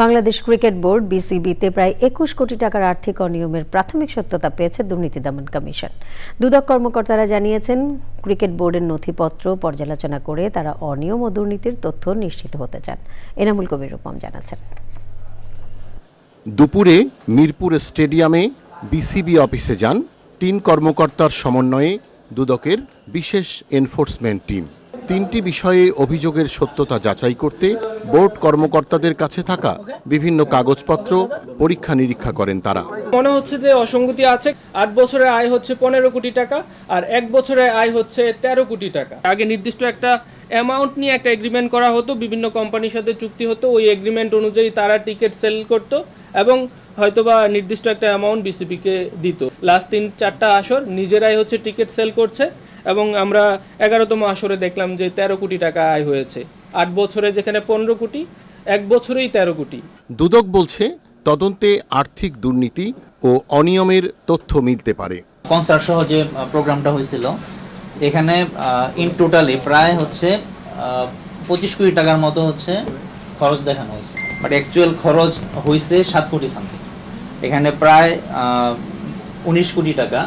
Bangladesh cricket board, বিসিবিতে প্রায় একুশ কোটি টাকার আর্থিক অনিয়মের প্রাথমিক সত্যতা পেয়েছে দুর্নীতি দমন কমিশন। দুদক কর্মকর্তারা জানিয়েছেন, ক্রিকেট বোর্ডের নথিপত্র পর্যালোচনা করে তারা অনিয়ম ও দুর্নীতির তথ্য নিশ্চিত হতে চান। এনামুল কবির রূপম জানাচ্ছেন। দুপুরে মিরপুর স্টেডিয়ামে বিসিবি অফিসে যান তিন কর্মকর্তার সমন্বয়ে দুদকের বিশেষ এনফোর্সমেন্ট টিম। তিনটি বিষয়ে অভিযোগের সত্যতা যাচাই করতে বোর্ড কর্মকর্তাদের কাছে থাকা বিভিন্ন কাগজপত্র পরীক্ষা নিরীক্ষা করেন তারা। মনে হচ্ছে যে অসঙ্গতি আছে। আট বছরের আয় হচ্ছে পনেরো কোটি টাকা আর এক বছরের আয় হচ্ছে তেরো কোটি টাকা। আগে নির্দিষ্ট একটা অ্যামাউন্ট নিয়ে একটা এগ্রিমেন্ট করা হতো, বিভিন্ন কোম্পানির সাথে চুক্তি হতো, ওই এগ্রিমেন্ট অনুযায়ী তারা টিকিট সেল করতো এবং হয়তোবা নির্দিষ্ট একটা অ্যামাউন্ট বিসিপিকে দিত। লাস্ট তিন চারটা আসর নিজেরাই হচ্ছে টিকিট সেল করছে। এবং আমরা এগারোতম আসরে দেখলাম যে তেরো কোটি টাকা আয় হয়েছে। আট বছরে যেখানে পনেরো কোটি এক বছরেই তেরো কোটি। দুদক বলছে তদন্তে আর্থিক দুর্নীতি ও অনিয়মের তথ্য মিলতে পারে। কনসার্ট সহ যে প্রোগ্রামটা হয়েছিল এখানে ইন টোটালি প্রায় হচ্ছে পঁচিশ কোটি টাকার মতো হচ্ছে খরচ দেখানো হয়েছে। বাট অ্যাকচুয়াল খরচ হয়েছে সাত কোটি সামথিং এখানে প্রায় উনিশ কোটি টাকা।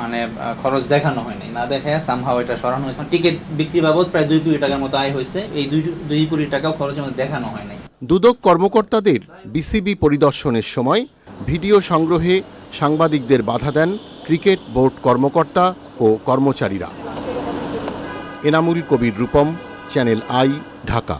মানে খরচ দেখানো হয়নি। না দেখে সামহাও এটা সরানো হয়েছে। টিকিট বিক্রি বাবদ প্রায় দুই কোটি টাকার মতো আয় হয়েছে। এই দুই দুই কোটি টাকাও খরচের মধ্যে দেখানো হয় নাই দুদক কর্মকর্তাদের বিসিবি পরিদর্শনের সময় ভিডিও সংগ্রহে সাংবাদিকদের বাধা দেন ক্রিকেট বোর্ড কর্মকর্তা ও কর্মচারীরা। Enamul Kabir Rupam, channel I, Dhaka.